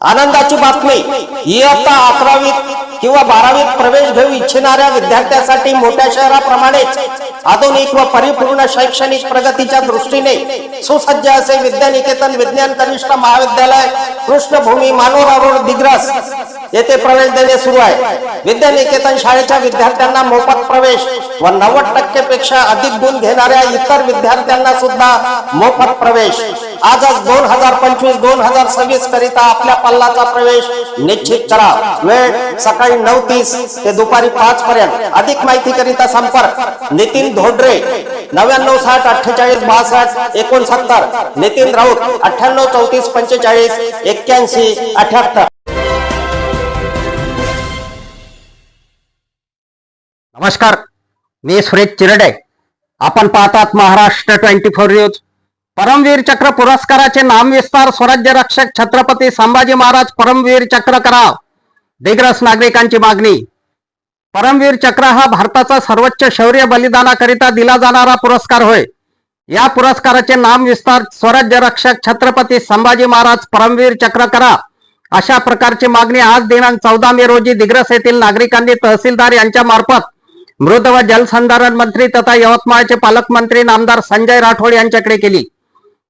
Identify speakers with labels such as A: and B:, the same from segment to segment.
A: आनंदाची बातमी इयत्ता अकरावीत किंवा बारावीत प्रवेश घेऊ इच्छिणाऱ्या विद्यार्थ्यांसाठी मोठ्या शहराप्रमाणेच आधुनिक व परिपूर्ण शैक्षणिक प्रगतीच्या दृष्टीने सुसज्ज असे विद्यानिकेतन विज्ञान कनिष्ठ महाविद्यालय कृष्णभूमी मानोरा रोड दिग्रस येथे प्रवेश देणे सुरू आहे. विद्यानिकेतन शाळेच्या विद्यार्थ्यांना मोफत प्रवेश व नव्वद टक्के पेक्षा अधिक गुण घेणाऱ्या इतर विद्यार्थ्यांना सुद्धा मोफत प्रवेश. आजच दोन हजार पंचवीस दोन हजार सव्वीस करिता आपल्या पल्लाचा प्रवेश निश्चित करा. वेळ सकाळी नऊ तीस ते दुपारी पाच पर्यंत अधिक माहिती करिता संपर्क नितीन धोडरे नव्याण्णव साठ अठ्ठेचाळीस बासष्ट एकोणसत्तर. नितीन राऊत अठ्ठ्याण्णव चौतीस पंचेचाळीस एक्क्याऐंशी अठ्याहत्तर.
B: नमस्कार मी सुरेश चिरडे. आपण पाहतात Maharashtra twenty four news. Param चक्र पुरस्काराचे नामविस्तार स्वराज्य रक्षक छत्रपती संभाजी महाराज परमवीर चक्र कराव. दिग्रस नागरिकांची मागणी. परमवीर चक्र हा भारताचा सर्वोच्च शौर्य बलिदानाकरिता दिला जाणारा पुरस्कार होय. या पुरस्काराचे नाम विस्तार स्वराज्य रक्षक छत्रपती संभाजी महाराज परमवीर चक्र करा अशा प्रकारची मागणी आज दिनांक चौदा मे रोजी दिग्रस येथील नागरिकांनी तहसीलदार यांच्या मार्फत मृद व जलसंधारण मंत्री तथा यवतमाळचे पालकमंत्री नामदार संजय राठोड यांच्याकडे केली.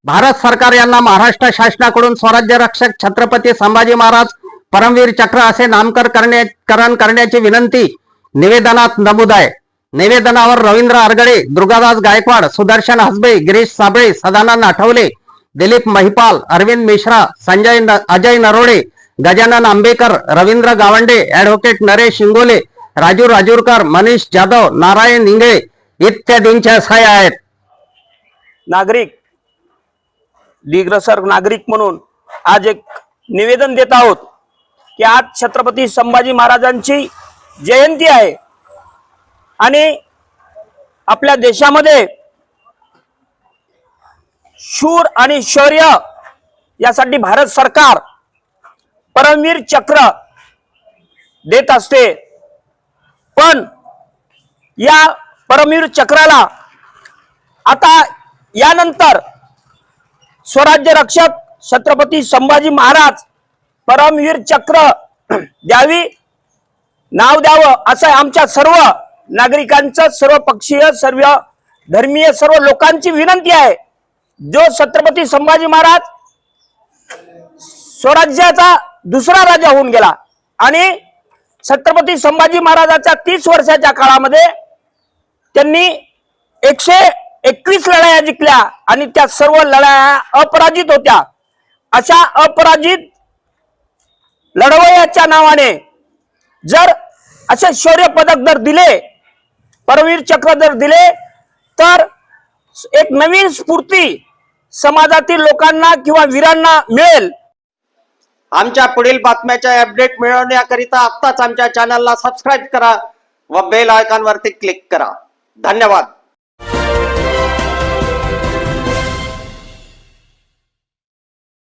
B: भारत सरकार यांना महाराष्ट्र शासनाकडून स्वराज्य रक्षक छत्रपती संभाजी महाराज परमवीर चक्र असे नामकरण करण्याची विनंती निवेदनात नमूद आहे. निवेदनावर रवींद्र आरगडे दुर्गादास गायकवाड सुदर्शन हसबे गिरीश साबळे सदानंद आठवले दिलीप महिपाल अरविंद मिश्रा संजय अजय नरोडे गजानन आंबेकर रवींद्र गावंडे ऍडव्होकेट नरेश शिंगोले राजू राजूरकर मनीष जाधव नारायण इंगळे इत्यादींच्या सह्या आहेत.
C: नागरिक दिग्रसर नागरिक म्हणून आज एक निवेदन देत आहोत की आज छत्रपती संभाजी महाराजांची जयंती आहे. आणि आपल्या देशामध्ये शूर आणि शौर्य यासाठी भारत सरकार परमवीर चक्र देत असते. पण या परमवीर चक्राला आता यानंतर स्वराज्य रक्षक छत्रपती संभाजी महाराज परमवीर चक्र द्यावी नाव द्यावं असं आमच्या सर्व नागरिकांचं सर्व पक्षीय सर्व धर्मीय सर्व लोकांची विनंती आहे. जो छत्रपती संभाजी महाराज स्वराज्याचा दुसरा राजा होऊन गेला आणि छत्रपती संभाजी महाराजाच्या तीस वर्षाच्या काळामध्ये त्यांनी एकशे एकवीस लढाया जिंकल्या आणि त्या सर्व लढाया अपराजित होत्या. अशा अपराजित लढवयाच्या नावाने जर असे शौर्य पदक जर दिले परवीर चक्र जर दिले तर एक नवीन स्फूर्ती समाजातील लोकांना किंवा वीरांना मिळेल.
A: आमच्या पुढील बातम्याच्या अपडेट मिळवण्याकरिता आत्ताच आमच्या चॅनलला सबस्क्राईब करा व बेल आयकॉनवरती क्लिक करा. धन्यवाद.